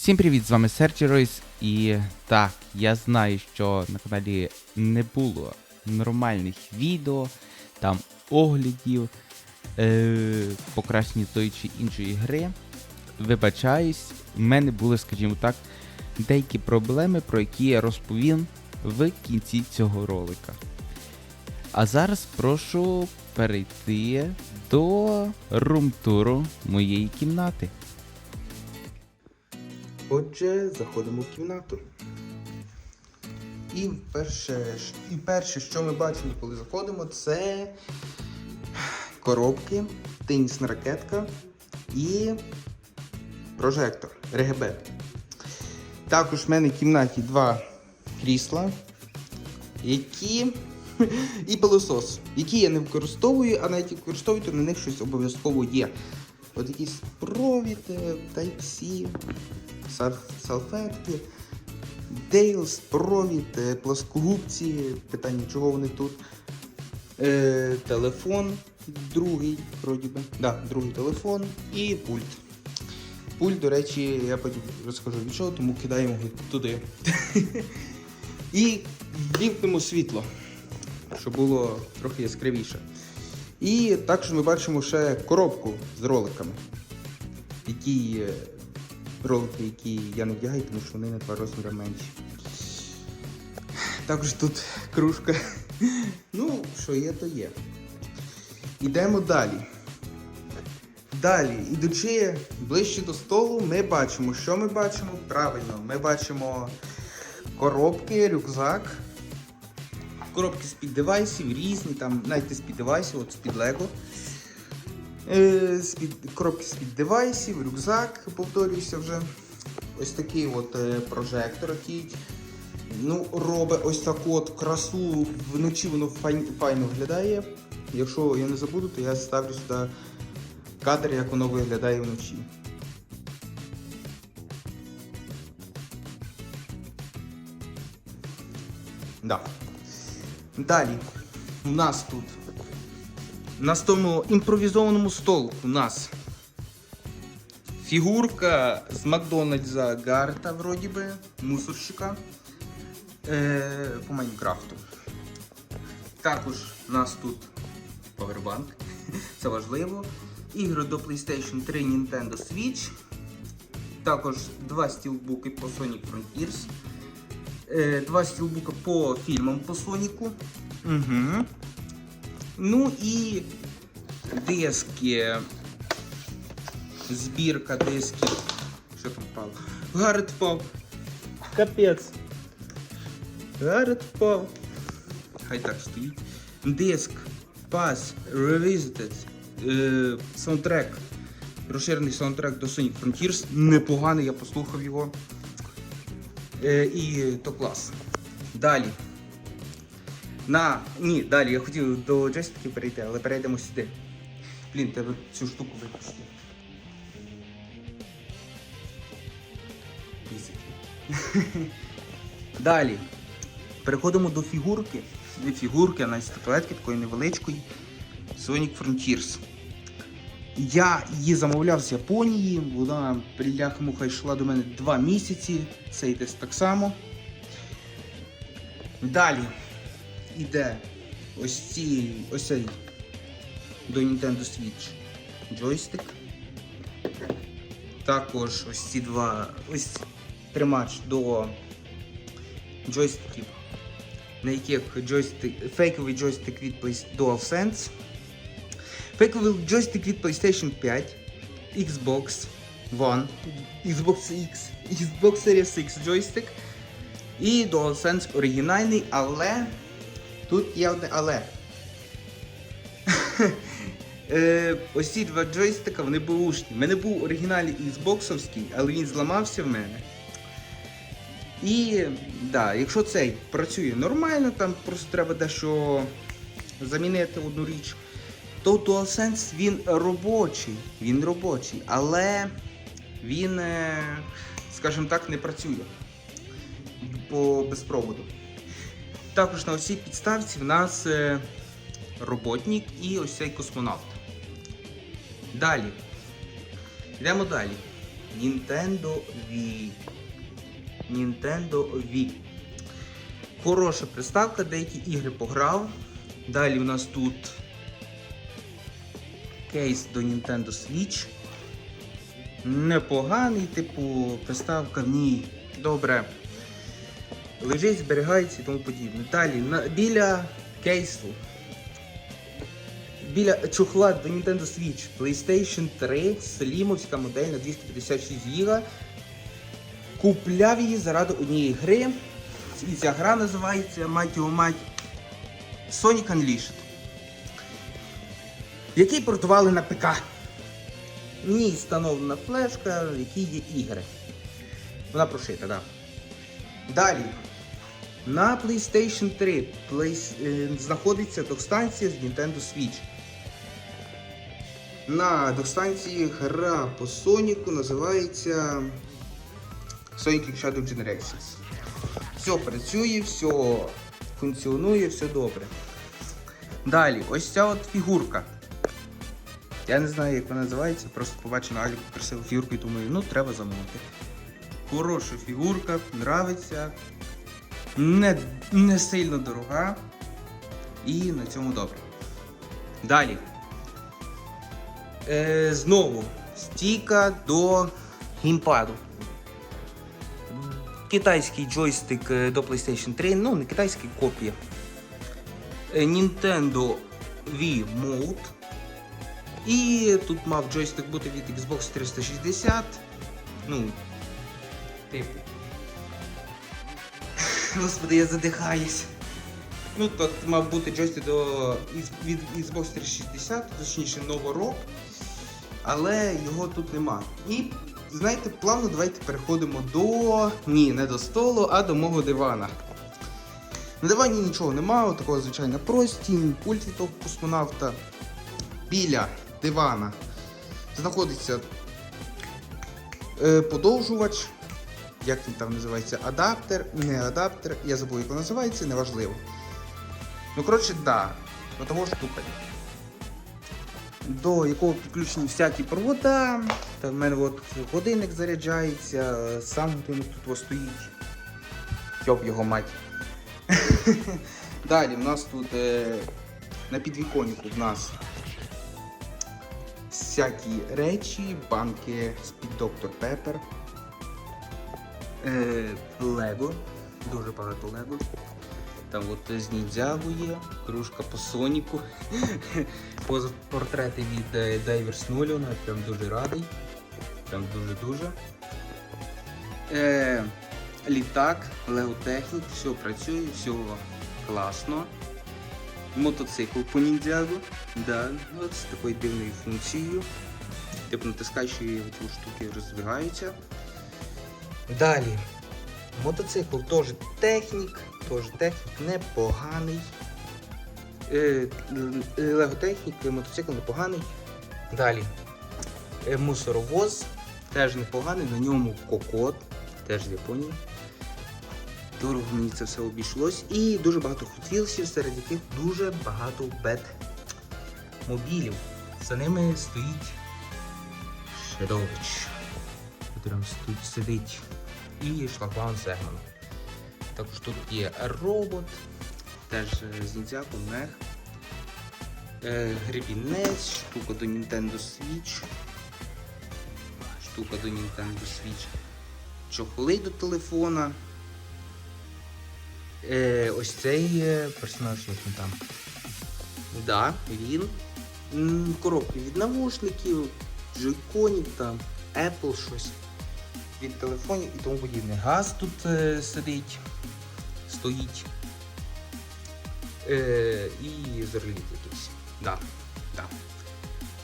Всім привіт, з вами Серджі Ройс. І так, я знаю, що на каналі не було нормальних відео, там оглядів, е- покращення тої чи іншої гри. Вибачаюсь, в мене були, скажімо так, деякі проблеми, про які я розповім в кінці цього ролика. А зараз прошу перейти до румтуру моєї кімнати. Отже, заходимо в кімнату. І перше, і перше, що ми бачимо, коли заходимо, це коробки, тенісна ракетка і прожектор РГБ. Також в мене в кімнаті два крісла, які. І пилосос, які я не використовую, а навіть використовую, то на них щось обов'язково є. От якийсь провід, Type-C, салфетки, Дейлс, провід, е, плоскогубці, питання, чого вони тут. Е, телефон, другий, вроді би. Да, другий телефон і пульт. Пульт, до речі, я потім розкажу від чого, тому кидаємо туди. І вімкнемо світло, щоб було трохи яскравіше. І також ми бачимо ще коробку з роликами, які е, ролики, які я не вдягаю, тому що вони на два розміри менші. Також тут кружка. Ну, що є, то є. Ідемо далі. Далі, ідучи ближче до столу, ми бачимо, що ми бачимо? Правильно, ми бачимо коробки, рюкзак. Коробки з-під девайсів, різні, там навіть з-під девайсів, от з-під Lego. Е, коробки з-під девайсів, рюкзак, повторююся вже. Ось такий от е, прожектор, який ну, робить ось таку от красу. Вночі воно файн, файно виглядає. Якщо я не забуду, то я ставлю сюди кадр, як воно виглядає вночі. Да. Далі. У нас тут. На тому імпровізованому столу у нас фігурка з Макдональдса Гарта, вроді би, мусорщика е, по Майнкрафту. Також у нас тут Powerbank, це важливо. Ігри до PlayStation 3 Nintendo Switch. Також два стілбуки по Sonic Frontiers. Е, два стілбука по фільмам по Соніку. Угу. Ну і диски. Збірка дисків. Що там впало? Гаррет впав. Капець. Гаррет впав. Хай так стоїть. Диск. Pass. Revisited. Е, саундтрек. Розширений саундтрек до Sonic Frontiers. Непоганий, я послухав його. Е, і то клас. Далі. На. Ні, далі я хотів до джойстиків перейти, але перейдемо сюди. Блін, треба цю штуку випустити. Далі. Переходимо до фігурки. Не фігурки, а навіть статуетки такої невеличкої. Sonic Frontiers. Я її замовляв з Японії, вона муха йшла до мене 2 місяці, цей десь так само. Далі іде ось ці, ось цей до Nintendo Switch джойстик. Також ось ці два, ось тримач до джойстиків, на яких джойстик, фейковий джойстик від DualSense. Фейковий джойстик від PlayStation 5, Xbox One, Xbox X, Xbox Series X джойстик і DualSense оригінальний, але тут є одне але. Е, Ось ці два джойстика вони бушні. У мене був оригінальний Xboxовський, але він зламався в мене. І да, якщо цей працює нормально, там просто треба дещо замінити одну річ, то DualSense він робочий, він робочий, але він, е, скажімо так, не працює по безпроводу. Також на цій підставці в нас е, роботник і ось цей космонавт. Далі. Йдемо далі. Nintendo Wii. Nintendo Wii. Хороша приставка, деякі ігри пограв. Далі у нас тут кейс до Nintendo Switch. Непоганий, типу, приставка в ній добре лежить, зберігається і тому подібне. Далі на, біля кейсу. Біля чохла до Nintendo Switch PlayStation 3 слімовська модель на 256 ГБ. Купляв її заради однієї гри. І ця гра називається мать його мать Sonic Unleashed. Який портували на ПК. В ній встановлена флешка, в якій є ігри. Вона прошита, так. Да. Далі. На PlayStation 3 Play... е, знаходиться докстанція з Nintendo Switch. На докстанції гра по Соніку називається Sonic Shadow Generations. Все працює, все функціонує, все добре. Далі, ось ця от фігурка. Я не знаю, як вона називається, просто побачив на Аліку красиву фігурку і думаю, ну треба замовити. Хороша фігурка, нравиться. Не, не сильно дорога. І на цьому добре. Далі. Е, знову стійка до геймпаду. Китайський джойстик е, до PlayStation 3, ну не китайський копія. Е, Nintendo Wii Mode. І тут мав джойстик бути від Xbox 360. Ну, типу. Господи, я задихаюсь. Ну, тут мав бути джойстик до від Xbox 360, точніше новорок. Але його тут нема. І знаєте, плавно давайте переходимо до. Ні, не до столу, а до мого дивана. На дивані нічого нема, от такого звичайно простінь, пульт від того космонавта. Біля дивана знаходиться е, подовжувач. Як він там називається? Адаптер, не адаптер, я забув, як він називається, неважливо. Ну, коротше, да. До того штука. До якого підключені всякі провода. Та в мене от годинник заряджається, сам годинник тут стоїть. Йоп його мать. Далі в нас тут е, на підвіконнику в нас всякі речі, банки з-під Dr. Pepper. Е, Лего. Дуже багато Лего. Там от з ніндзягу є, кружка по Соніку. Портрети від Дайверс Ноліона, прям дуже радий. Прям дуже-дуже. Е, літак, Лего Технік, все працює, все класно. Мотоцикл по ніндзягу. Да, от з такою дивною функцією. Типу натискаєш і штуки роздвигаються. Далі. Мотоцикл теж технік, теж технік непоганий. Е, е, Леготехнік, е, мотоцикл непоганий. Далі. Мусоровоз теж непоганий, на ньому кокот, теж з Японії. Дорого мені це все обійшлось. І дуже багато хотілсів, серед яких дуже багато бет-мобілів. За ними стоїть Шедович, який тут сидить, і шлагбаум Сегман. Також тут є робот, теж з ніндзяком, мех. Гребінець, штука до Nintendo Switch. Штука до Nintendo Switch. Чохли до телефона. Е, ось цей е, персонаж, як він там. Да, він. Коробки від навушників, джойконів там, Apple щось від телефонів і тому подібне. Газ тут е, сидить, стоїть. Е, і зореліт якийсь. Да, да.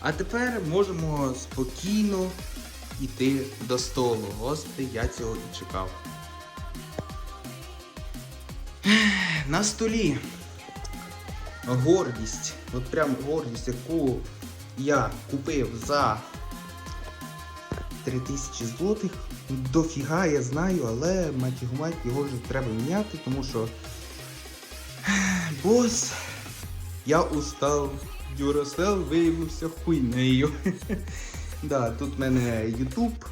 А тепер можемо спокійно йти до столу. Господи, я цього і чекав. На столі гордість, от прям гордість, яку я купив за 3000 злотих. Дофіга я знаю, але мать його вже треба міняти, тому що бос, я устав. Duracell виявився хуйнею. да, тут в мене YouTube,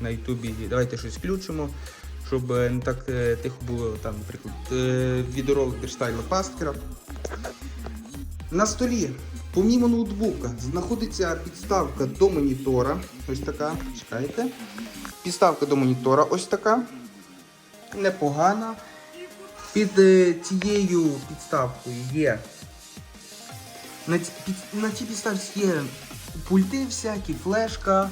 на Ютубі. Давайте щось включимо, щоб е, не так е, тихо було там, наприклад, е, відеоролик Дерштайла Пасткера. На столі, помімо ноутбука, знаходиться підставка до монітора. Ось така. Чекайте. Підставка до монітора ось така. Непогана. Під е, цією підставкою є. На, під, на цій підставці є пульти всякі, флешка,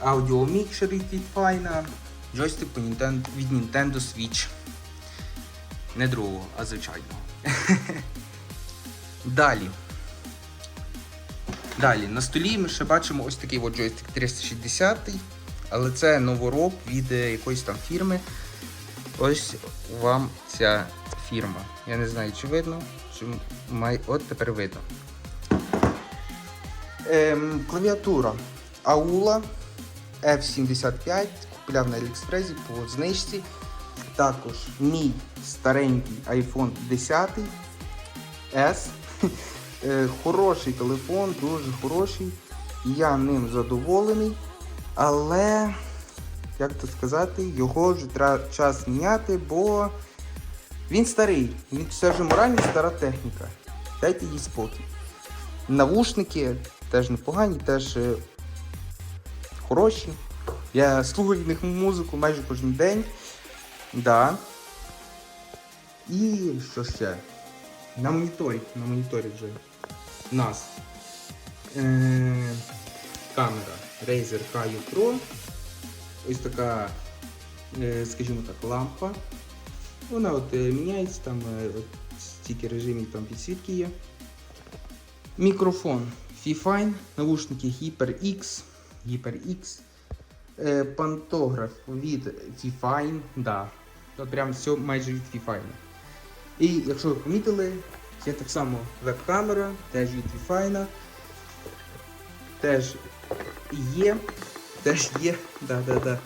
аудіомікшер від файна, джойстик від Nintendo Switch. Не другого, а звичайного. Далі. Далі, на столі ми ще бачимо ось такий от джойстик 360, але це новороб від е, якоїсь там фірми. Ось вам ця фірма. Я не знаю, чи видно, чи май... От тепер видно. Ем, клавіатура Aula F75. Купляв на Аліекспресі по знижці. Також мій старенький iPhone 10 S. Е, Хороший телефон, дуже хороший. Я ним задоволений. Але, як то сказати, його вже треба час міняти, бо він старий. Він це вже морально стара техніка. Дайте їй спокій. Навушники теж непогані, теж е, хороші. Я слухаю від них музику майже кожен день. Да. І що ще? На моніторі, на моніторі вже нас е- камера Razer Kaio Pro. Ось така, е, скажімо так, лампа. Вона от е, міняється, там е, от стільки режимів там підсвітки є. Мікрофон Fifine, навушники HyperX, HyperX, пантограф від Fifine, да. От прям все майже від Fifine. І якщо ви помітили, є так само веб-камера, теж від Fifine. Теж є. Теж є. Да, да, да.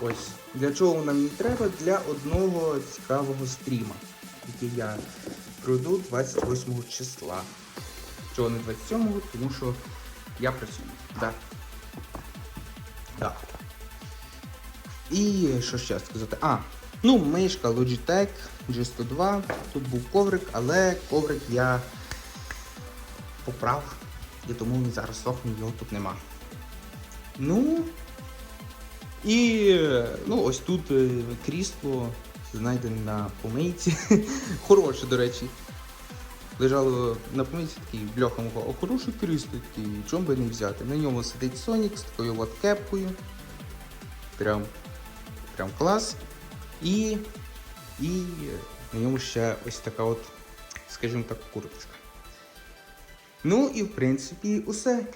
Ось. Для чого вона мені треба? Для одного цікавого стріма, який я пройду 28 числа. Чого не 27-го, тому що я працюю. Да. Да. І що ще сказати? А, ну, мишка Logitech G102. Тут був коврик, але коврик я поправ. І тому він зараз сохне, його тут нема. Ну. І ну, ось тут е, крісло знайдене на помийці. Хороше, до речі. Лежало на помийці такий бляха мого, а крісло такий, чому би не взяти. На ньому сидить Сонік з такою от кепкою. Прям, прям клас. І, і на ньому ще ось така от, скажімо так, курточка. Ну і в принципі усе.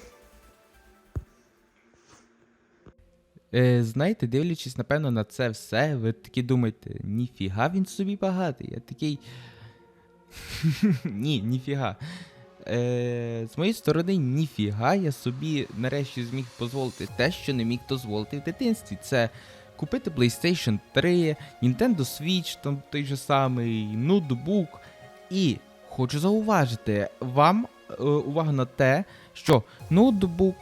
Е, знаєте, дивлячись, напевно, на це все, ви такі думаєте, ніфіга він собі багатий. Я такий. Ні, ніфіга. Е, з моєї сторони, ніфіга, я собі нарешті зміг дозволити те, що не міг дозволити в дитинстві. Це купити PlayStation 3, Nintendo Switch, там той же самий, ноутбук. І хочу зауважити вам увагу на те, що ноутбук,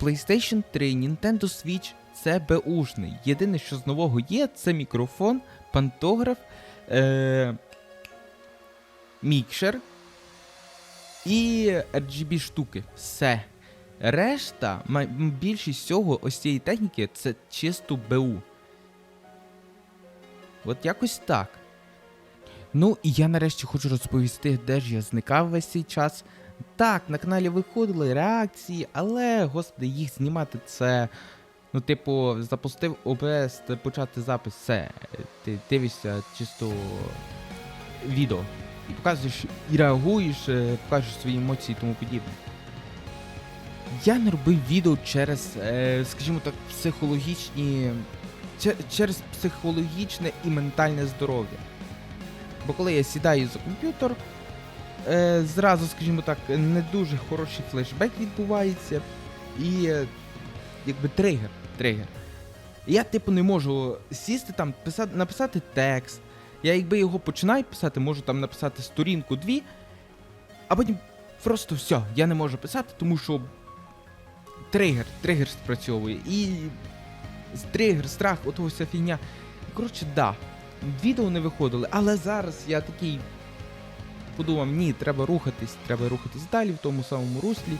PlayStation 3, Nintendo Switch це беушний. Єдине, що з нового є, це мікрофон, пантограф, е- мікшер і RGB штуки. Все. Решта, більшість всього ось цієї техніки це чисто БУ. От якось так. Ну і я нарешті хочу розповісти, де ж я зникав весь цей час. Так, на каналі виходили реакції, але, господи, їх знімати це. Ну, типу, запустив ОБС, почати запис, все. Ти дивишся чисто відео. І показуєш, і реагуєш, е, покажеш свої емоції і тому подібне. Я не робив відео через, е, скажімо так, психологічні. через психологічне і ментальне здоров'я. Бо коли я сідаю за комп'ютер, е, зразу, скажімо так, не дуже хороший флешбек відбувається. І е, якби тригер. тригер. Я, типу, не можу сісти там, писати, написати текст. Я якби його починаю писати, можу там написати сторінку дві, а потім просто все, я не можу писати, тому що тригер, тригер спрацьовує. І тригер, страх, ото вся фігня. Коротше, да. Відео не виходили, але зараз я такий подумав, ні, треба рухатись, треба рухатись далі в тому самому руслі.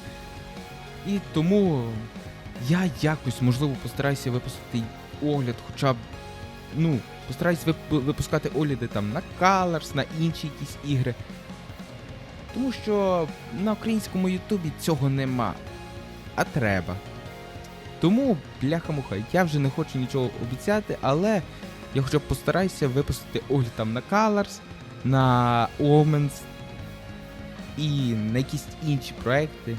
І тому я якось, можливо, постараюся випустити огляд, хоча б, ну, постараюсь випускати огляди там на Colors, на інші якісь ігри. Тому що на українському Ютубі цього нема. А треба. Тому, бляха-муха, я вже не хочу нічого обіцяти, але я хоча б постараюся випустити огляд там на Colors, на Omens і на якісь інші проекти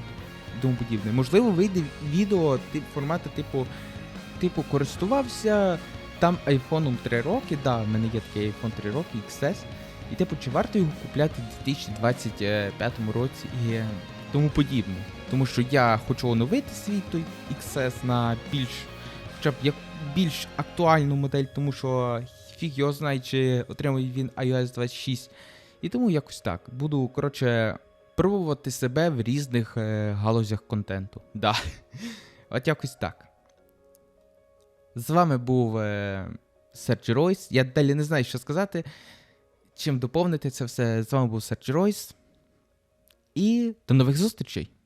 тому подібне. Можливо, вийде відео тип, формату, типу, типу, користувався там айфоном 3 роки, да, в мене є такий iPhone 3 роки, XS. І типу, чи варто його купляти в 2025 році і тому подібне. Тому що я хочу оновити свій той XS на більш, хоча б як більш актуальну модель, тому що фіг його знає, чи отримує він iOS 26. І тому якось так. Буду, коротше, пробувати себе в різних е, галузях контенту. Да. От якось так. З вами був е, Серджі Ройс. Я далі не знаю, що сказати. Чим доповнити це все. З вами був Серджі Ройс. І до нових зустрічей!